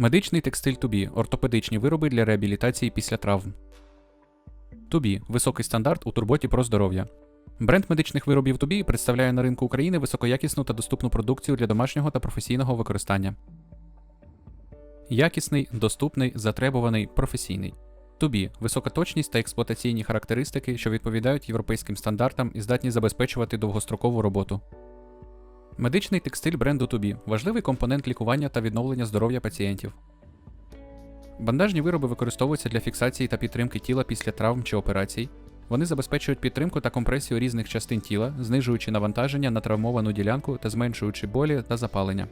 Медичний текстиль Тубі ортопедичні вироби для реабілітації після травм. Тубі високий стандарт у турботі про здоров'я. Бренд медичних виробів Тубі представляє на ринку України високоякісну та доступну продукцію для домашнього та професійного використання. Якісний, доступний, затребуваний, професійний. Тубі висока точність та експлуатаційні характеристики, що відповідають європейським стандартам і здатні забезпечувати довгострокову роботу. Медичний текстиль бренду Тубі важливий компонент лікування та відновлення здоров'я пацієнтів. Бандажні вироби використовуються для фіксації та підтримки тіла після травм чи операцій. Вони забезпечують підтримку та компресію різних частин тіла, знижуючи навантаження на травмовану ділянку та зменшуючи болі та запалення.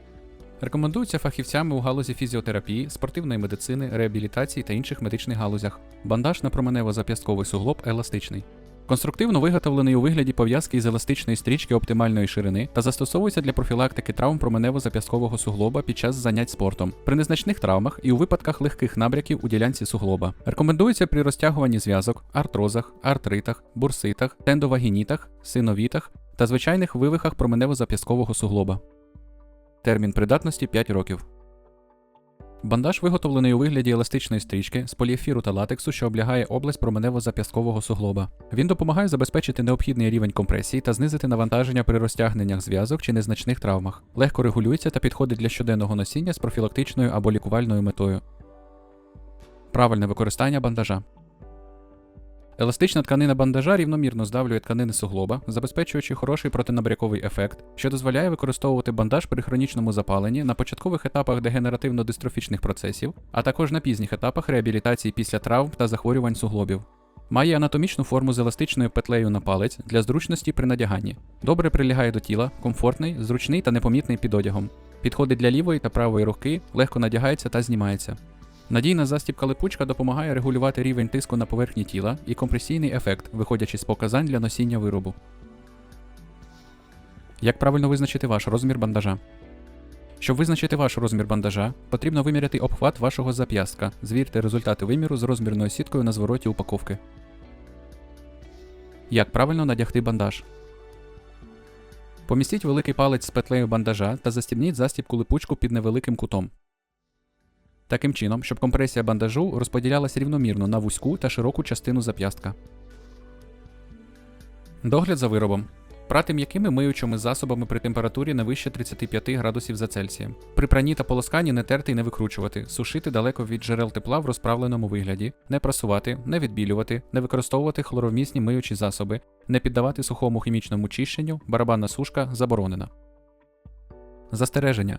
Рекомендуються фахівцями у галузі фізіотерапії, спортивної медицини, реабілітації та інших медичних галузях. Бандаж на променево-зап'ястковий суглоб еластичний. Конструктивно виготовлений у вигляді пов'язки із еластичної стрічки оптимальної ширини та застосовується для профілактики травм променево-зап'ясткового суглоба під час занять спортом, при незначних травмах і у випадках легких набряків у ділянці суглоба. Рекомендується при розтягуванні зв'язок, артрозах, артритах, бурситах, тендовагінітах, синовітах та звичайних вивихах променево-зап'ясткового суглоба. Термін придатності 5 років. Бандаж виготовлений у вигляді еластичної стрічки з поліефіру та латексу, що облягає область променево-зап'ясткового суглоба. Він допомагає забезпечити необхідний рівень компресії та знизити навантаження при розтягненнях зв'язок чи незначних травмах. Легко регулюється та підходить для щоденного носіння з профілактичною або лікувальною метою. Правильне використання бандажа. Еластична тканина бандажа рівномірно здавлює тканини суглоба, забезпечуючи хороший протинабряковий ефект, що дозволяє використовувати бандаж при хронічному запаленні на початкових етапах дегенеративно-дистрофічних процесів, а також на пізніх етапах реабілітації після травм та захворювань суглобів. Має анатомічну форму з еластичною петлею на палець для зручності при надяганні. Добре прилягає до тіла, комфортний, зручний та непомітний під одягом. Підходить для лівої та правої руки, легко надягається та знімається. Надійна застібка липучка допомагає регулювати рівень тиску на поверхні тіла і компресійний ефект, виходячи з показань для носіння виробу. Як правильно визначити ваш розмір бандажа? Щоб визначити ваш розмір бандажа, потрібно виміряти обхват вашого зап'ястка. Звірте результати виміру з розмірною сіткою на звороті упаковки. Як правильно надягти бандаж? Помістіть великий палець з петлею бандажа та застібніть застібку липучку під невеликим кутом. Таким чином, щоб компресія бандажу розподілялася рівномірно на вузьку та широку частину зап'ястка. Догляд за виробом. Прати м'якими миючими засобами при температурі не вище 35 градусів за Цельсієм. При пранні та полосканні не терти і не викручувати, сушити далеко від джерел тепла в розправленому вигляді, не прасувати, не відбілювати, не використовувати хлоровмісні миючі засоби, не піддавати сухому хімічному чищенню, барабанна сушка заборонена. Застереження.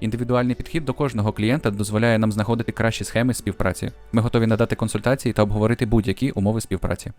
Індивідуальний підхід до кожного клієнта дозволяє нам знаходити кращі схеми співпраці. Ми готові надати консультації та обговорити будь-які умови співпраці.